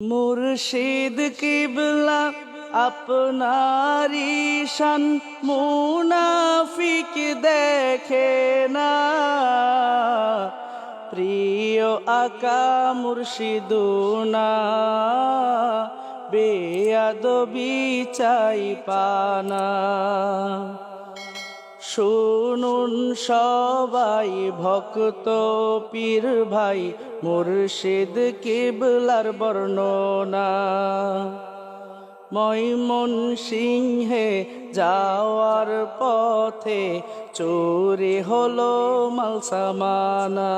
মুর্শিদ কিবলা আপনারি শান মুনাফিক দেখে না। প্রিয় আকা মুর্শিদুনা বেয়াদবি চাই পানা। শুনুন সবাই ভক্ত পীর ভাই, মুর্শিদ কিবলার বর্ণনা। মৈমন সিংহে যাওয়ার পথে চোরে হলো মালসামানা।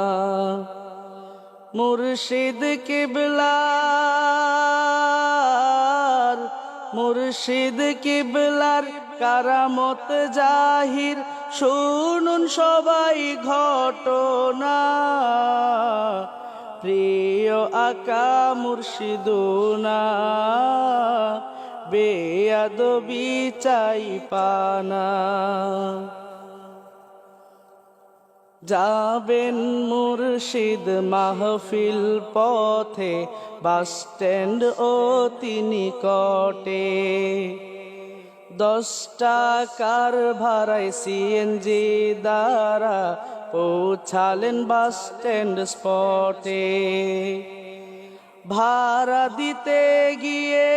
মুর্শিদ কিবলার মুর্শিদ কিবলার কারামত জাহির, শুনুন সবাই ঘটনা। প্রিয় আকা মুর্শিদুনা, বেয়াদবি চাই পানা। যাবেন মুর্শিদ মাহফিল পথে, বাস স্ট্যান্ড ও তিনি কটে দশ টাকার ভাড়ায় সিএনজি দ্বারা পৌঁছালেন বাস স্ট্যান্ড স্পটে। ভাড়া দিতে গিয়ে,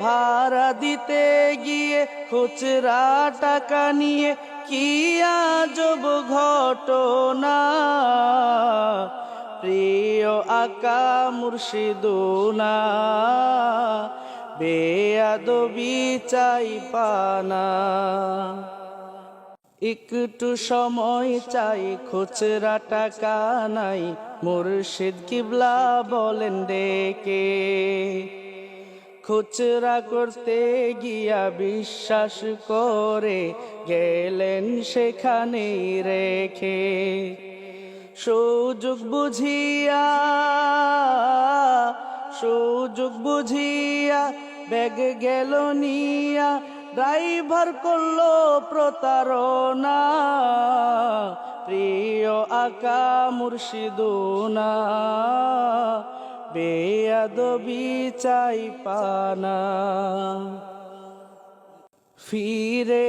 ভাড়া দিতে গিয়ে খুচরা টাকা নিয়ে কি আজব ঘটনা। প্রিয় আকা মুর্শিদুনা বেয়াদবি চাই পানা। একটু সময় চাই, খুচরা টাকা নাই। মুর্শিদ কিবলা বলেন, ডেকে। খুচরা করতে গিয়া বিশ্বাস করে, গেলেন সেখানে রেখে। সুযোগ বুঝিয়া সুযোগ বুঝিয়া ব্যাগ গেল নিয়া, ড্রাইভার করল প্রতারণা। প্রিয় আকা মুর্শিদুনা, বেয়াদবি চাই পানা। ফিরে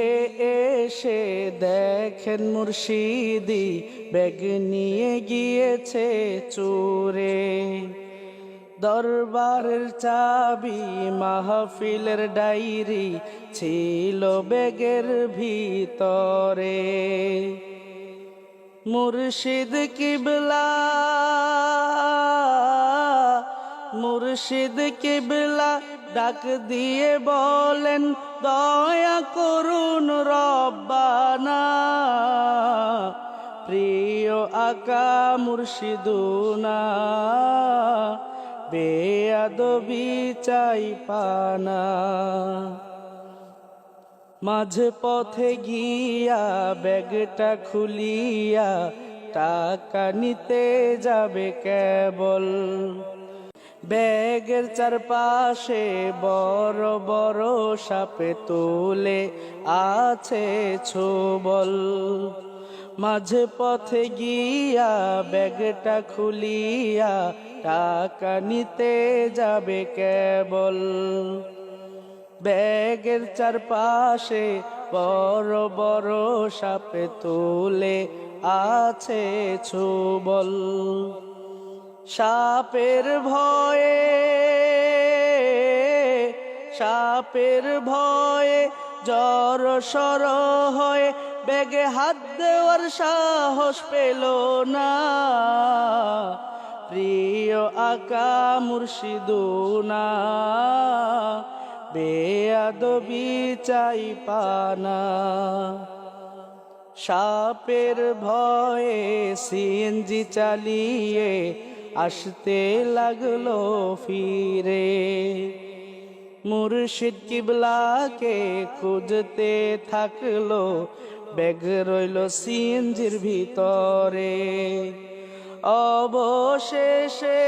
এসে দেখেন মুর্শিদি, ব্যাগ নিয়ে গিয়েছে চোরে। দরবারের চাবি মাহফিলের ডায়েরি ছিল বেগের ভিতরে। মুর্শিদ কিবলা মুর্শিদ কিবলা ডাক দিয়ে বলেন, দয়া করুন রব্বানা, প্রিয় আকা মুর্শিদুনা। বেয়াদবি চাই পানা। মাঝে পথে গিয়া ব্যাগটা খুলিয়া টাকা নিতে যাবে কেবল। ব্যাগের চারপাশে বড় বড় সাপে তুলে আছে ছোবল। মাঝে পথে গিয়া ব্যাগটা খুলিয়া টাকা নিতে যাবে কেবল। ব্যাগের চারপাশে বড় বড় সাপে তুলে আছে ছোবল। সাপের ভয়ে সাপের ভয়ে জ্বর সর হয়ে ব্যাগে হাত দেওয়ার সাহস পেল না। প্রিয় আকা মুর্শিদুনা বেয়াদবি চাই পানা। সাপের ভয়ে সিএনজি চালিয়ে আসতে লাগল ফিরে। মুর্শিদ কিবলাকে খুঁজতে থাকল ব্যাগ রইল সিএনজির ভিতরে। অবশেষে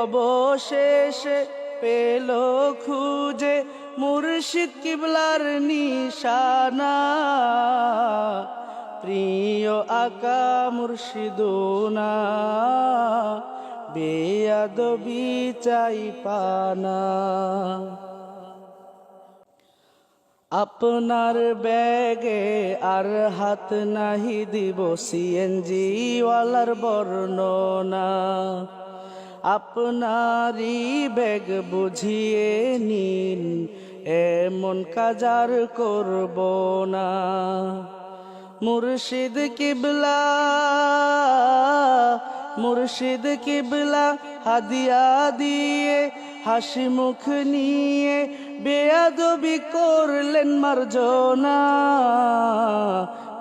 অবশেষে পেল খুঁজে মুর্শিদ কিবলার নিশানা। প্রিয় আকা মুর্শিদুনা, বেয়াদবি চাই পানা। আপনার ব্যাগে আর হাত নাহি দিব সিএনজি ওয়ালার বর্ণনা। আপনারই ব্যাগ বুঝিয়ে নিন, এমন কাজার করব না। মুর্শিদ কিবলা মুর্শিদ কিবলা, হাদিয়া দিয়ে হাসি মুখ নিয়ে বেয়াদবি করলেন মার্জনা।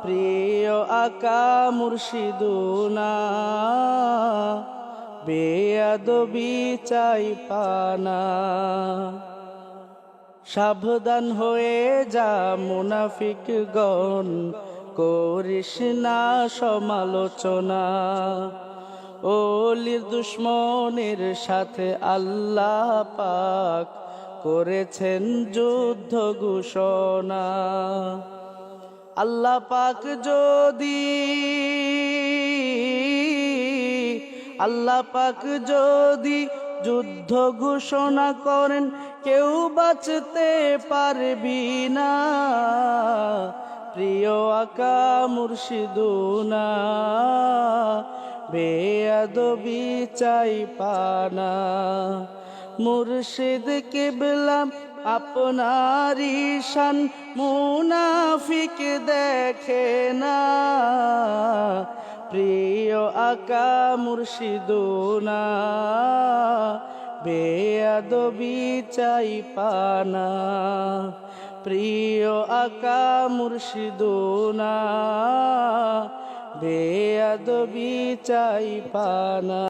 প্রিয় আকা মুর্শিদুনা, বেয়াদবি চাই পানা। সাবধান হয়ে যা মুনাফিক গণ, করিস না সমালোচনা। ওলির দুশ্মনের সাথে আল্লাহ পাক করেছেন যুদ্ধ ঘোষণা। আল্লাহ পাক যদি, আল্লাহ পাক যদি যুদ্ধ ঘোষণা করেন, কেউ বাঁচতে পারবি না। প্রিয় আকা মুর্শিদুনা, বেয়াদবি চাই পানা মুর্শিদ কেবলাম আপনার ঈশান মুনাফিক দেখে না। প্রিয় আকা মুর্শিদুনা, বেয়াদবি চাই পানা। প্রিয় আকা মুর্শিদুনা, বেয়াদবি চাই পানা।